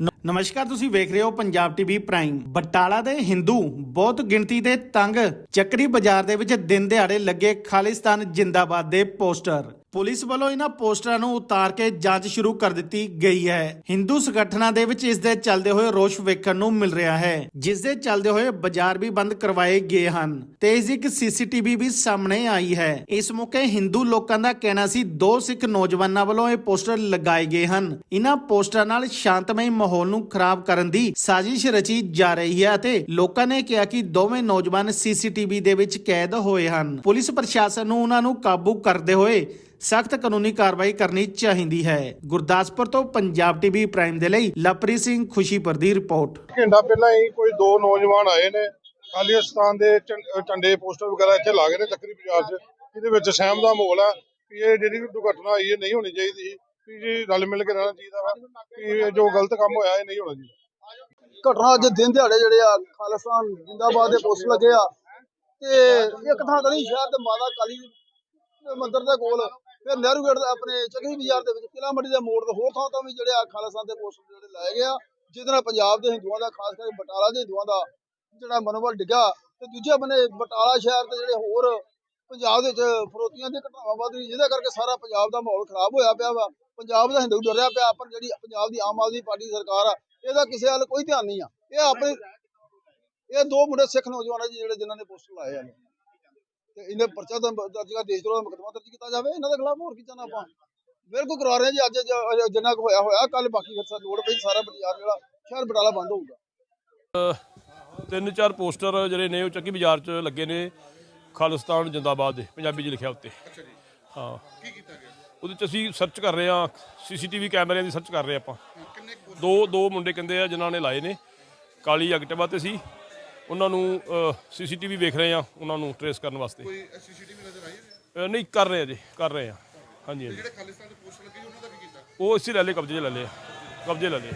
No. ਨਮਸਕਾਰ, ਤੁਸੀਂ ਵੇਖ ਰਹੇ ਹੋ ਪੰਜਾਬ ਟੀਵੀ ਪ੍ਰਾਈਮ। ਬਟਾਲਾ ਦੇ ਹਿੰਦੂ ਬਹੁਤ ਗਿਣਤੀ ਦੇ ਤੰਗ ਚੱਕਰੀ ਬਾਜ਼ਾਰ ਦੇ ਵਿੱਚ ਦਿਨ ਦਿਹਾੜੇ ਲੱਗੇ ਖਾਲਿਸਤਾਨ ਜਿੰਦਾਬਾਦ ਦੇ ਪੋਸਟਰ। ਪੁਲਿਸ ਵੱਲੋਂ ਇਹਨਾਂ ਪੋਸਟਰਾਂ ਨੂੰ ਉਤਾਰ ਕੇ ਜਾਂਚ ਸ਼ੁਰੂ ਕਰ ਦਿੱਤੀ ਗਈ ਹੈ। ਹਿੰਦੂ ਸੰਗਠਨਾਂ ਦੇ ਵਿੱਚ ਇਸ ਦੇ ਚੱਲਦੇ ਹੋਏ ਰੋਸ਼ ਵੇਖਣ ਨੂੰ ਮਿਲ ਰਿਹਾ ਹੈ, ਜਿਸ ਦੇ ਚੱਲਦੇ ਹੋਏ ਬਾਜ਼ਾਰ ਵੀ ਬੰਦ ਕਰਵਾਏ ਗਏ ਹਨ। ਤੇ ਇਸ ਦੀ ਇੱਕ ਸੀਸੀਟੀਵੀ ਵੀ ਸਾਹਮਣੇ ਆਈ ਹੈ। ਇਸ ਮੌਕੇ ਹਿੰਦੂ ਲੋਕਾਂ ਦਾ ਕਹਿਣਾ ਸੀ, ਦੋ ਸਿੱਖ ਨੌਜਵਾਨਾਂ ਵੱਲੋਂ ਇਹ ਪੋਸਟਰ ਲਗਾਏ ਗਏ ਹਨ। ਇਹਨਾਂ ਪੋਸਟਰਾਂ ਨਾਲ ਸ਼ਾਂਤਮਈ ਮਾਹੌਲ ਨੂੰ ਖਰਾਬ ਕਰਨ ਦੀ ਸਾਜ਼ਿਸ਼ ਰਚੀ ਜਾ ਰਹੀ ਹੈ ਅਤੇ ਲੋਕਾਂ ਨੇ ਕਿਹਾ ਕਿ ਦੋਵੇਂ ਨੌਜਵਾਨ ਸੀਸੀਟੀਵੀ ਦੇ ਵਿੱਚ ਕੈਦ ਹੋਏ ਹਨ। ਪੁਲਿਸ ਪ੍ਰਸ਼ਾਸਨ ਨੂੰ ਉਹਨਾਂ ਨੂੰ ਕਾਬੂ ਕਰਦੇ ਹੋਏ ਸਖਤ ਕਾਨੂੰਨੀ ਕਾਰਵਾਈ ਕਰਨੀ ਚਾਹੀਦੀ ਹੈ। ਗੁਰਦਾਸਪੁਰ ਤੋਂ ਪੰਜਾਬ ਟੀਵੀ ਪ੍ਰਾਈਮ ਦੇ ਲਈ ਲਵਪ੍ਰੀਤ ਸਿੰਘ ਖੁਸ਼ੀਪੁਰ ਦੀ ਰਿਪੋਰਟ। ਘੰਟਾ ਪਹਿਲਾਂ ਹੀ ਕੋਈ ਦੋ ਨੌਜਵਾਨ ਆਏ ਨੇ। ਖਾਲਿਸਤਾਨ ਦੇ ਝੰਡੇ ਪੋਸਟਰ ਵਗੈਰਾ ਇੱਥੇ ਲਾ ਗਏ ਨੇ ਚੱਕਰੀ ਬਾਜ਼ਾਰ 'ਚ। ਇਹਦੇ ਵਿੱਚ ਸਹਿਮ ਦਾ ਮਾਹੌਲ ਹੈ ਕਿ ਇਹ ਜਿਹੜੀ ਦੁਰਘਟਨਾ ਹੋਈ ਹੈ ਨਹੀਂ ਹੋਣੀ ਚਾਹੀਦੀ। ਜੀ, ਰਲ ਮਿਲ ਕੇ ਰਹਿਣਾ ਚਾਹੀਦਾ ਵਾ, ਕਿ ਜੋ ਗਲਤ ਕੰਮ ਹੋਇਆ, ਇਹ ਨਹੀਂ ਹੋਣਾ ਚਾਹੀਦਾ। ਘਟਨਾ ਅੱਜ ਦਿਨ ਦਿਹਾੜੇ ਜਿਹੜੇ ਆ, ਖਾਲਿਸਤਾਨ ਜਿੰਦਾਬਾਦ ਦੇ ਪੋਸਟ ਲੱਗੇ ਆ, ਤੇ ਇੱਕ ਥਾਂ ਤਾਂ ਨਹੀਂ, ਸ਼ਹਿਰ ਦੇ ਮਾਤਾ ਕਾਲੀ ਮੰਦਿਰ ਦੇ ਕੋਲ, ਫਿਰ ਨਹਿਰੂ ਗੇਟ ਆਪਣੇ ਚੱਕਰੀ ਬਾਜ਼ਾਰ ਦੇ ਵਿੱਚ ਕਿਲਾ ਮੱਡੀ ਦੇ ਮੋੜ ਤੇ ਹੋਰ ਥਾਂ ਤੋਂ ਵੀ ਜਿਹੜੇ ਆ ਖਾਲਿਸਤਾਨ ਦੇ ਪੋਸਟਰ ਜਿਹੜੇ ਲਾਏ ਗਏ ਆ, ਜਿਹਦੇ ਨਾਲ ਪੰਜਾਬ ਦੇ ਹਿੰਦੂਆਂ ਦਾ, ਖਾਸ ਕਰਕੇ ਬਟਾਲਾ ਦੇ ਹਿੰਦੂਆਂ ਦਾ ਜਿਹੜਾ ਮਨੋਬਲ ਡਿੱਗਾ ਤੇ ਦੂਜੇ ਬੰਨੇ ਬਟਾਲਾ ਸ਼ਹਿਰ ਤੇ ਜਿਹੜੇ ਹੋਰ ਪੰਜਾਬ ਦੇ ਵਿੱਚ ਫਰੋਤੀਆਂ ਦੀਆਂ ਘਟਨਾਵਾਂ ਵੱਧ ਰਹੀ ਜਿਹਦੇ ਕਰਕੇ ਸਾਰਾ ਪੰਜਾਬ ਦਾ ਮਾਹੌਲ ਖਰਾਬ ਹੋਇਆ ਪਿਆ ਵਾ। ਪੰਜਾਬ ਦਾ ਹਿੰਦੂ ਡਰਿਆ ਪਿਆ, ਪਰ ਜਿਹੜੀ ਪੰਜਾਬ ਦੀ ਆਮ ਆਦਮੀ ਪਾਰਟੀ ਸਰਕਾਰ ਆ, ਇਹਦਾ ਕਿਸੇ ਵੱਲ ਕੋਈ ਧਿਆਨ ਨਹੀਂ ਆ। ਇਹ ਆਪਣੇ ਇਹ ਦੋ ਮੁੰਡੇ ਸਿੱਖ ਨੌਜਵਾਨ ਜਿਹੜੇ ਜਿਨ੍ਹਾਂ ਨੇ ਪੋਸਟਰ ਲਾਏ ਆ ਤੇ ਇਹਨੇ ਪਰਚਾ ਦਰਜ ਕਰ ਦੇਸ਼ ਦਾ ਮੁਕੱਦਮਾ ਦਰਜ ਕੀਤਾ ਜਾਵੇ, ਇਹਨਾਂ ਦੇ ਖਿਲਾਫ ਹੋਰ ਕੀ ਚਾਹਨਾ ਆਪਾਂ? ਬਿਲਕੁਲ ਕਰਵਾ ਰਹੇ ਜੀ, ਅੱਜ ਜਿੰਨਾ ਕੁ ਹੋਇਆ ਹੋਇਆ ਕੱਲ ਬਾਕੀ ਫਿਰ ਲੋੜ ਪਈ, ਸਾਰਾ ਬਾਜ਼ਾਰ ਜਿਹੜਾ, ਸ਼ਹਿਰ ਬਟਾਲਾ ਬੰਦ ਹੋਊਗਾ। ਤਿੰਨ ਚਾਰ ਪੋਸਟਰ ਜਿਹੜੇ ਨੇ, ਉਹ ਚੱਕੀ ਬਾਜ਼ਾਰ 'ਚ ਲੱਗੇ ਨੇ। ਖਾਲਿਸਤਾਨ ਜਿੰਦਾਬਾਦ ਦੇ ਪੰਜਾਬੀ 'ਚ ਲਿਖਿਆ ਉੱਤੇ। ਅੱਛਾ ਜੀ। ਹਾਂ। ਕੀ ਕੀਤਾ ਗਿਆ? ਉਹਦੇ 'ਚ ਅਸੀਂ ਸਰਚ ਕਰ ਰਹੇ ਹਾਂ ਸੀਸੀਟੀਵੀ ਕੈਮਰਿਆਂ ਦੀ ਸਰਚ ਕਰ ਰਹੇ ਆਪਾਂ। ਦੋ ਦੋ ਮੁੰਡੇ ਕਹਿੰਦੇ ਆ ਜਿਨ੍ਹਾਂ ਨੇ ਲਾਏ ਨੇ ਕਾਲੀ ਐਕਟਿਵਾ ਤੇ ਸੀ। ਉਹਨਾਂ ਨੂੰ ਸੀਸੀਟੀਵੀ ਵੇਖ ਰਹੇ ਆ ਉਹਨਾਂ ਨੂੰ ਟਰੇਸ ਕਰਨ ਵਾਸਤੇ। ਕੋਈ ਸੀਸੀਟੀਵੀ ਨਜ਼ਰ ਆਈ ਹੈ? ਅ, ਨਹੀਂ ਕਰ ਰਹੇ ਆ ਜੀ ਕਰ ਰਹੇ ਆ ਹਾਂਜੀ ਹਾਂਜੀ। ਜਿਹੜੇ ਖਾਲਿਸਤਾਨ ਦੇ ਪੋਸਟਰ ਲੱਗੇ ਸੀ, ਉਹਨਾਂ ਦਾ ਕੀ ਕੀਤਾ? ਉਹ ਇਸੇ ਲੈ ਲਏ ਕਬਜ਼ੇ 'ਚ ਲੈ ਲਏ ਕਬਜ਼ੇ ਲੈ ਲਏ